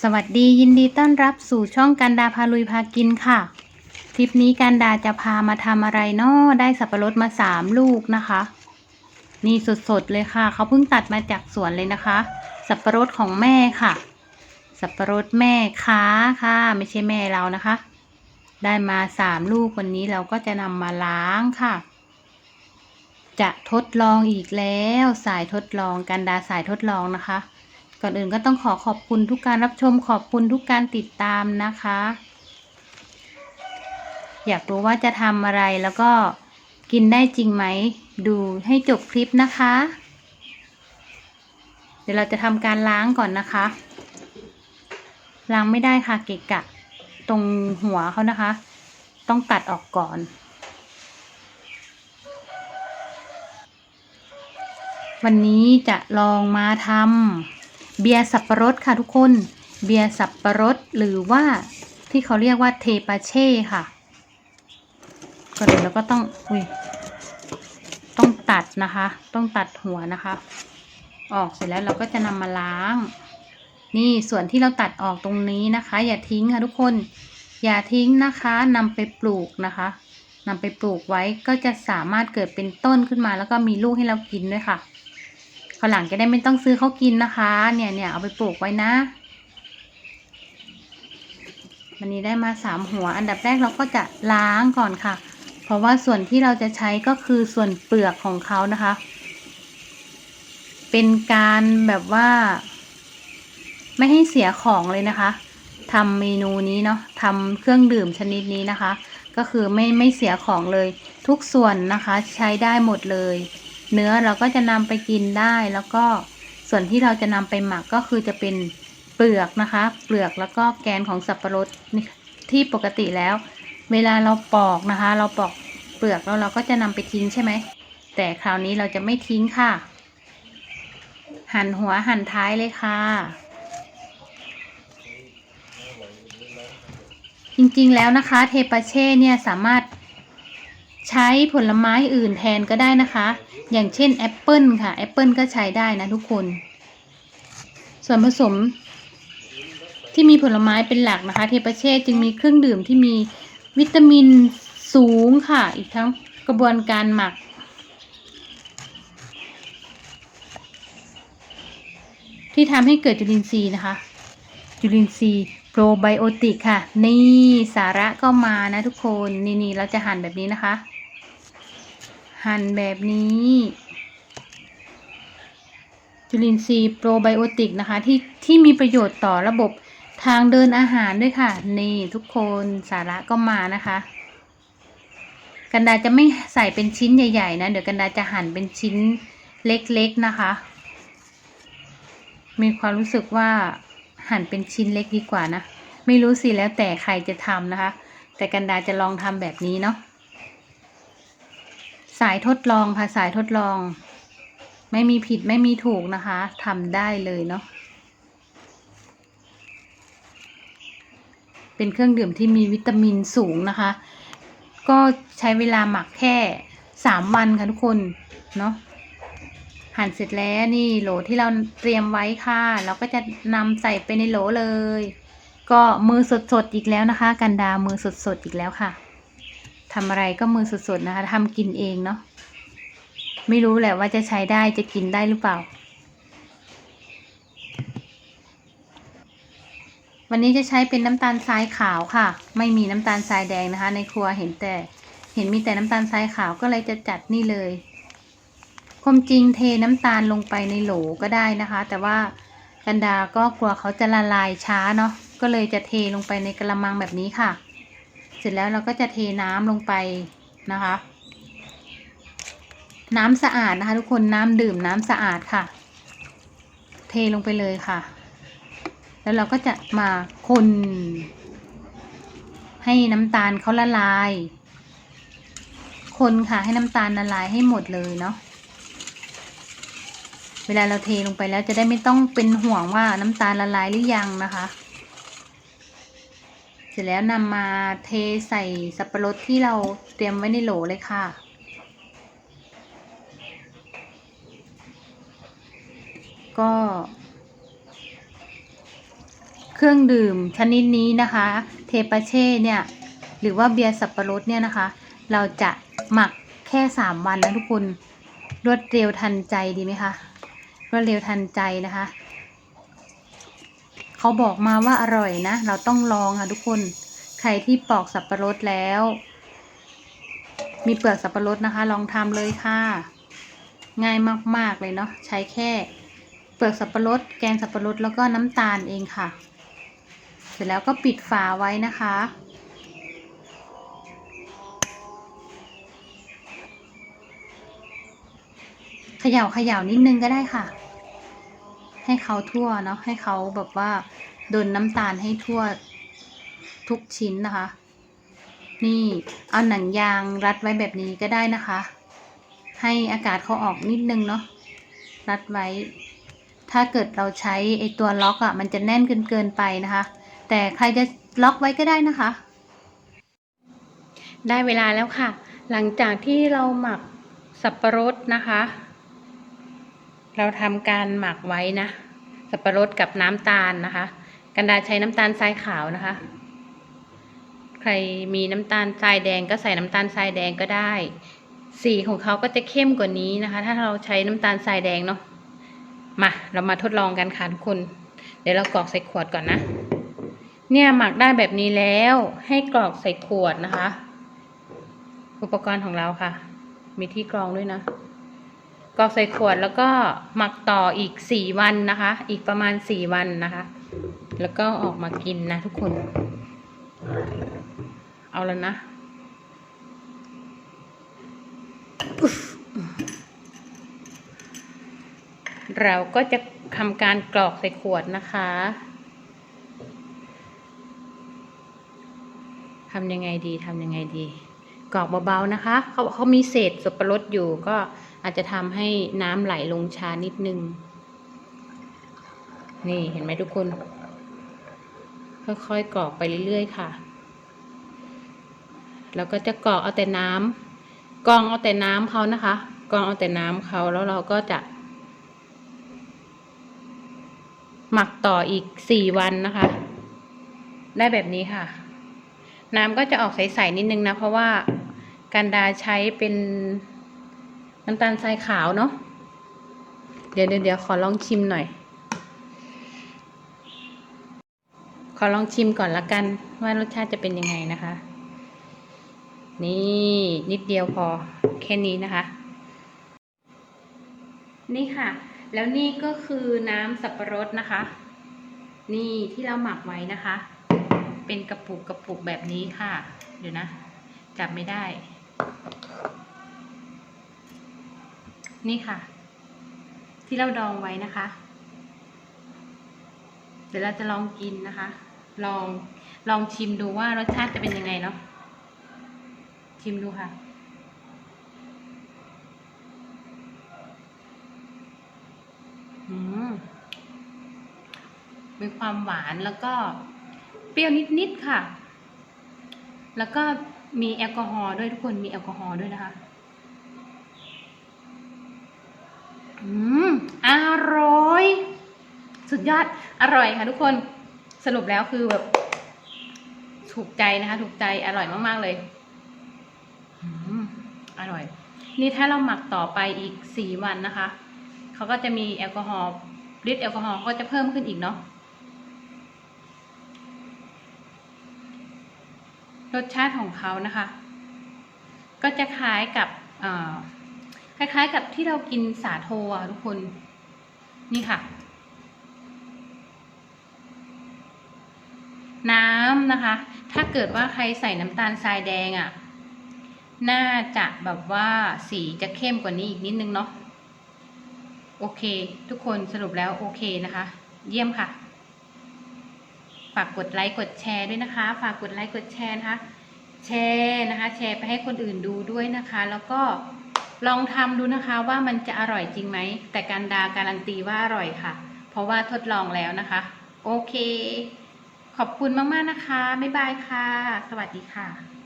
สวัสดียินดีต้อนรับสู่ช่องกันดาพาลุยพากินค่ะทริปนี้กันดาจะพามาทำอะไรนาะได้สับปะรดมาสามลูกนะคะ นี่สดๆเลยค่ะ เขาเพิ่งตัดมาจากสวนเลยนะคะ สับปะรดของแม่ค่ะ สับปะรดแม่ค้าค่ะ ไม่ใช่แม่เรานะคะ ได้มาสามลูกวันนี้เราก็จะนำมาล้างค่ะ จะทดลองอีกแล้ว สายทดลองกันดาสายทดลองนะคะ ก่อนอื่นก็ต้องขอขอบคุณทุกการรับชมขอบคุณทุกการติดตามนะคะ อยากรู้ว่าจะทำอะไรแล้วก็กินได้จริงไหม ดูให้จบคลิปนะคะ เดี๋ยวเราจะทำการล้างก่อนนะคะ ล้างไม่ได้ค่ะเกะกะ ตรงหัวเขานะคะ ต้องตัดออกก่อน วันนี้จะลองมาทำ เบียร์สับปะรดค่ะทุกคน เบียร์สับปะรดหรือว่าที่เขาเรียกว่าเทปาเช่ค่ะก่อนอื่นเราก็ต้องอุ้ยต้องตัดนะคะ ต้องตัดหัวนะคะ ออกเสร็จแล้วเราก็จะนำมาล้าง นี่ส่วนที่เราตัดออกตรงนี้นะคะ อย่าทิ้งค่ะทุกคน อย่าทิ้งนะคะนำไปปลูกนะคะนำไปปลูกไว้ก็จะสามารถเกิดเป็นต้นขึ้นมา แล้วก็มีลูกให้เรากินด้วยค่ะ ข้างหลังจะได้ไม่ต้องซื้อเขากินนะคะ เนี่ยเนี่ยเอาไปปลูกไว้นะ วันนี้ได้มาสามหัว อันดับแรกเราก็จะล้างก่อนค่ะ เพราะว่าส่วนที่เราจะใช้ก็คือส่วนเปลือกของเขานะคะ เป็นการแบบว่า ไม่ให้เสียของเลยนะคะทำเมนูนี้เนาะทำเครื่องดื่มชนิดนี้นะคะ ก็คือไม่ไม่เสียของเลย ทุกส่วนนะคะใช้ได้หมดเลย เนื้อเราก็จะนำไปกินได้แล้วก็ส่วนที่เราจะนำไปหมักก็คือจะเป็นเปลือกนะคะ เปลือกแล้วก็แกนของสับปะรดนี่ที่ปกติแล้ว เวลาเราปอกนะคะ เราปอกเปลือกแล้วเราก็จะนำไปทิ้งใช่ไหมแต่คราวนี้เราจะไม่ทิ้งค่ะ หั่นหัวหั่นท้ายเลยค่ะ จริงๆแล้วนะคะ เทปาเช่เนี่ยสามารถใช้ผลไม้อื่นแทนก็ได้นะคะ อย่างเช่นแอปเปิลค่ะแอปเปิลก็ใช้ได้นะทุกคน ส่วนผสมที่มีผลไม้เป็นหลักนะคะ เทปเช่จึงมีเครื่องดื่มที่มีวิตามินสูงค่ะ อีกทั้งกระบวนการหมัก ที่ทำให้เกิดจุลินทรีย์นะคะ จุลินทรีย์โปรไบโอติกค่ะ นี่สาระก็มานะทุกคน นี่นี่เราจะหั่นแบบนี้นะคะ หั่นแบบนี้ จุลินทรีย์โปรไบโอติกนะคะ ที่ที่มีประโยชน์ต่อระบบทางเดินอาหารด้วยค่ะ นี่ทุกคนสาระก็มานะคะ กันดาจะไม่ใส่เป็นชิ้นใหญ่ๆนะ เดี๋ยวกันดาจะหั่นเป็นชิ้นเล็กๆนะคะ มีความรู้สึกว่าหั่นเป็นชิ้นเล็กดีกว่านะ ไม่รู้สิแล้วแต่ใครจะทำนะคะ แต่กันดาจะลองทำแบบนี้เนาะ สายทดลองค่ะสายทดลอง ไม่มีผิดไม่มีถูกนะคะทำได้เลยเนาะเป็นเครื่องดื่มที่มีวิตามินสูงนะคะ ก็ใช้เวลาหมักแค่สามวันค่ะทุกคนเนาะหั่นเสร็จแล้วนี่โหลที่เราเตรียมไว้ค่ะ เราก็จะนำใส่ไปในโหลเลย ก็มือสดๆอีกแล้วนะคะ กันดามือสดๆอีกแล้วค่ะ ทำอะไรก็มือสดๆนะคะทำกินเองเนาะไม่รู้แหละว่าจะใช้ได้จะกินได้หรือเปล่า วันนี้จะใช้เป็นน้ำตาลทรายขาวค่ะ ไม่มีน้ำตาลทรายแดงนะคะ ในครัวเห็นแต่เห็นมีแต่น้ำตาลทรายขาวก็เลยจะจัดนี่เลยความจริงเทน้ำตาลลงไปในโหลก็ได้นะคะ แต่ว่ากันดาก็กลัวเขาจะละลายช้าเนาะก็เลยจะเทลงไปในกระมังแบบนี้ค่ะ เสร็จแล้วเราก็จะเทน้ำลงไปนะคะ น้ำสะอาดนะคะ ทุกคนน้ำดื่มน้ำสะอาดค่ะ เทลงไปเลยค่ะ แล้วเราก็จะมาคนให้น้ำตาลเขาละลาย คนค่ะให้น้ำตาลละลายให้หมดเลยเนาะเวลาเราเทลงไปแล้วจะได้ไม่ต้องเป็นห่วงว่าน้ำตาลละลายหรือยังนะคะ ร็จแล้วนำมาเทใส่สับปะรดที่เราเตรียมไว้ในโหลเลยค่ะ ก็ เครื่องดื่มชนิดนี้นะคะ เทปาเช่เนี่ย หรือว่าเบียร์สับปะรดเนี่ยนะคะ เราจะหมักแค่ 3 วันนะทุกคน รวดเร็วทันใจดีไหมคะ รวดเร็วทันใจนะคะ เขาบอกมาว่าอร่อยนะ เราต้องลองค่ะทุกคน ใครที่ปอกสับปะรดแล้ว มีเปลือกสับปะรดนะคะ ลองทำเลยค่ะ ง่ายมากๆเลยเนาะ ใช้แค่ เปลือกสับปะรด แกนสับปะรด แล้วก็น้ำตาลเองค่ะ เสร็จแล้วก็ปิดฝาไว้นะคะเขย่าเขย่านิดนึงก็ได้ค่ะ ให้เขาทั่วเนาะให้เขาแบบว่าโดนน้ำตาลให้ทั่วทุกชิ้นนะคะ นี่เอาหนังยางรัดไว้แบบนี้ก็ได้นะคะ ให้อากาศเขาออกนิดนึงเนาะรัดไว้ ถ้าเกิดเราใช้ไอตัวล็อกอะ่ะมันจะแน่นเกินเกินไปนะคะ แต่ใครจะล็อกไว้ก็ได้นะคะ ได้เวลาแล้วค่ะ หลังจากที่เราหมักสับปะรดนะคะ เราทำการหมักไว้นะ สับปะรดกับน้ำตาลนะคะ กันดาใช้น้ำตาลทรายขาวนะคะ ใครมีน้ำตาลทรายแดงก็ใส่น้ำตาลทรายแดงก็ได้ สีของเขาก็จะเข้มกว่านี้นะคะ ถ้าเราใช้น้ำตาลทรายแดงเนาะ มาเรามาทดลองกันค่ะทุกคน เดี๋ยวเรากรอกใส่ขวดก่อนนะ เนี่ยหมักได้แบบนี้แล้วให้กรอกใส่ขวดนะคะ อุปกรณ์ของเราค่ะ มีที่กรองด้วยนะ กรอกใส่ขวดแล้วก็หมักต่ออีกสี่วันนะคะ อีกประมาณสี่วันนะคะ แล้วก็ออกมากินนะทุกคน เอาแล้วนะเราก็จะทำการกรอกใส่ขวดนะคะทำยังไงดีทำยังไงดี กรอกเบาๆนะคะ เขาบอกเขามีเศษสับปะรดอยู่ก็ อาจจะทำให้น้ำไหลลงช้านิดนึง นี่เห็นไหมทุกคน ค่อยๆกรอกไปเรื่อยๆค่ะ แล้วก็จะกรอกเอาแต่น้ำกรองเอาแต่น้ำเขานะคะกรองเอาแต่น้ำเขาแล้วเราก็จะหมักต่ออีกสี่วันนะคะ ได้แบบนี้ค่ะ น้ำก็จะออกใสๆนิดนึงนะ เพราะว่ากันดาใช้เป็น น้ำตาลทรายขาวเนาะเดี๋ยวเดี๋ยวขอลองชิมหน่อย ขอลองชิมก่อนละกัน ว่ารสชาติจะเป็นยังไงนะคะ นี่นิดเดียวพอแค่นี้นะคะ นี่ค่ะ แล้วนี่ก็คือน้ำสับปะรดนะคะ นี่ที่เราหมักไว้นะคะ เป็นกระปุกกระปุกแบบนี้ค่ะเดี๋ยวนะจับไม่ได้ นี่ค่ะ ที่เราดองไว้นะคะ เดี๋ยวเราจะลองกินนะคะ ลองลองชิมดูว่ารสชาติจะเป็นยังไงเนาะชิมดูค่ะ อืมมีความหวานแล้วก็เปรี้ยวนิด ๆ ค่ะ แล้วก็มีแอลกอฮอล์ด้วยทุกคนมีแอลกอฮอล์ด้วยนะคะ อืม อร่อย สุดยอดอร่อยค่ะทุกคนสรุปแล้วคือแบบถูกใจนะคะ ถูกใจอร่อยมาก ๆ เลยอร่อย นี่ถ้าเราหมักต่อไปอีกสี่วันนะคะเขาก็จะมีแอลกอฮอล์ฤทธิ์แอลกอฮอล์ก็จะเพิ่มขึ้นอีกเนาะรสชาติของเขานะคะ ก็จะคล้ายกับคล้ายๆกับที่เรากินสาโทอะทุกคน นี่ค่ะ น้ำนะคะ ถ้าเกิดว่าใครใส่น้ำตาลทรายแดงอะ่ะ น่าจะแบบว่าสีจะเข้มกว่านี้อีกนิดนึงเนาะ โอเค ทุกคนสรุปแล้วโอเคนะคะ เยี่ยมค่ะ ฝากกดไลค์กดแชร์ด้วยนะคะ ฝากกดไลค์กดแชร์นะคะ แชร์นะคะ แชร์ไปให้คนอื่นดูด้วยนะคะ แล้วก็ ลองทำดูนะคะว่ามันจะอร่อยจริงไหม แต่การดาการันตีว่าอร่อยค่ะ เพราะว่าทดลองแล้วนะคะ โอเค ขอบคุณมาก ๆ นะคะ บ๊ายบายค่ะ สวัสดีค่ะ